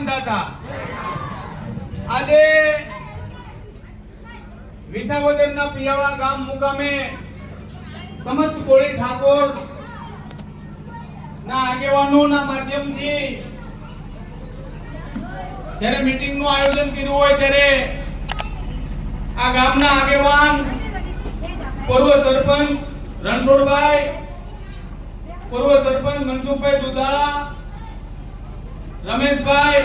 માંદા આજે વિસાવદરના પિયાવા ગામ મુકામે સમસ્ત કોળી ઠાકોર ના આગેવાનોના માધ્યમથી જ્યારે મીટિંગનું આયોજન કર્યું હોય ત્યારે આ ગામના આગેવાન પૂર્વ સરપંચ રણછોડભાઈ પૂર્વ સરપંચ મનસુખભાઈ દુધાળા રમેશભાઈ,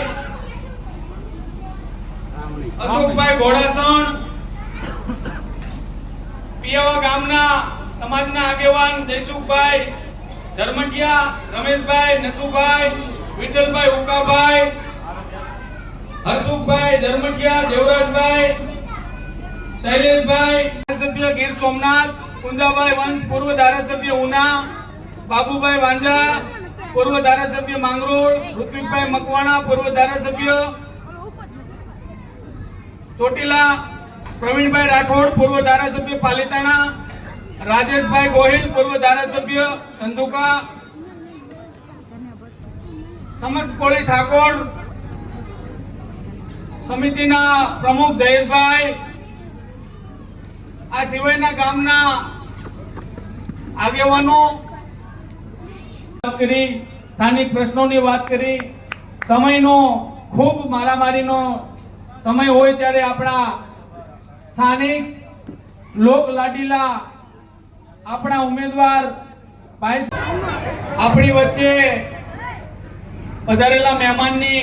અશોકભાઈ ઘોડાસણ, પિયાવા ગામના સમાજના આગેવાન જયસુખભાઈ, ધર્મટિયા, રમેશભાઈ, નથુભાઈ, વિઠ્ઠલભાઈ ઉકાભાઈ હરસુખભાઈ ધર્મટિયા, દેવરાજભાઈ, શૈલેષભાઈ, ધારાસભ્ય ગીર સોમનાથ કુંજાભાઈ વંશ, પૂર્વ ધારાસભ્ય ઉના, બાબુભાઈ વાંજા પૂર્વ ધારાસભ્ય માંગરોળ, ઋત્વિકભાઈ મકવાણા, પૂર્વ ધારાસભ્ય ચોટીલા, પ્રવીણભાઈ રાઠોડ, પૂર્વ ધારાસભ્ય પાલીતાણા, રાજેશભાઈ ગોહિલ, પૂર્વ ધારાસભ્ય સંધુકા, સમસ્ત કોળી ઠાકોર, સમિતિના પ્રમુખ જયેશભાઈ, આ સિવાયના ગામના આગેવાનો વાત કરી, સ્થાનિક પ્રશ્નોની વાત કરી. સમયનો ખૂબ મારામારીનો સમય હોય ત્યારે આપણા સ્થાનિક લોક લાડીલા આપણા ઉમેદવાર આપણી વચ્ચે પધારેલા મહેમાનની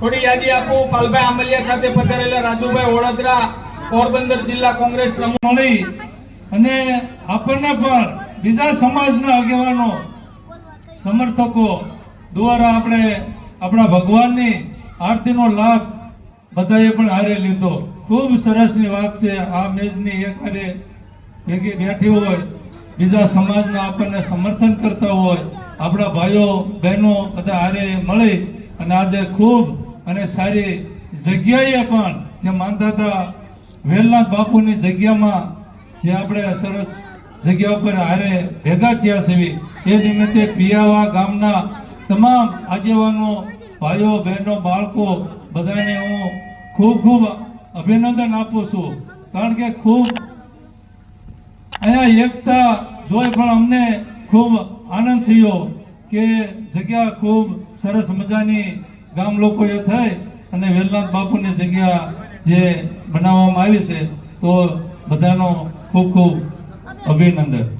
થોડી યાદી આપું. પાલભાઈ આંબલિયા સાથે પધારેલા રાજુભાઈ વડોદરા પોરબંદર જિલ્લા કોંગ્રેસ પ્રમુખ. અને આપણને પણ બીજા સમાજના આગેવાનો, સમર્થકો દ્વારા આપણે આપણા ભગવાનની આરતીનો લાભ બધાએ પણ હારે લીધો. ખૂબ સરસની વાત છે, આ મેચની એક હારે ભેગી બેઠી હોય, બીજા સમાજના આપણને સમર્થન કરતા હોય, આપણા ભાઈઓ, બહેનો બધા હારે મળી અને આજે ખૂબ અને સારી જગ્યાએ પણ જે માનતા હતા વેલનાથ બાપુની જગ્યામાં જે આપણે સરસ જગ્યા ઉપર હારે ભેગા થયા છે એ નિમિત્તે પિયાવા ગામના તમામ આગેવાનો, ભાઈઓ, બહેનો, બાળકો, બધાને હું ખૂબ ખૂબ અભિનંદન આપું છું. કારણ કે ખૂબ અહીંયા એકતા જોઈ પણ અમને ખૂબ આનંદ થયો કે જગ્યા ખૂબ સરસ મજાની ગામ લોકોએ થઈ અને વેલનાથ બાપુની જગ્યા જે બનાવવામાં આવી છે. તો બધાનો ખૂબ ખૂબ અભિનંદન.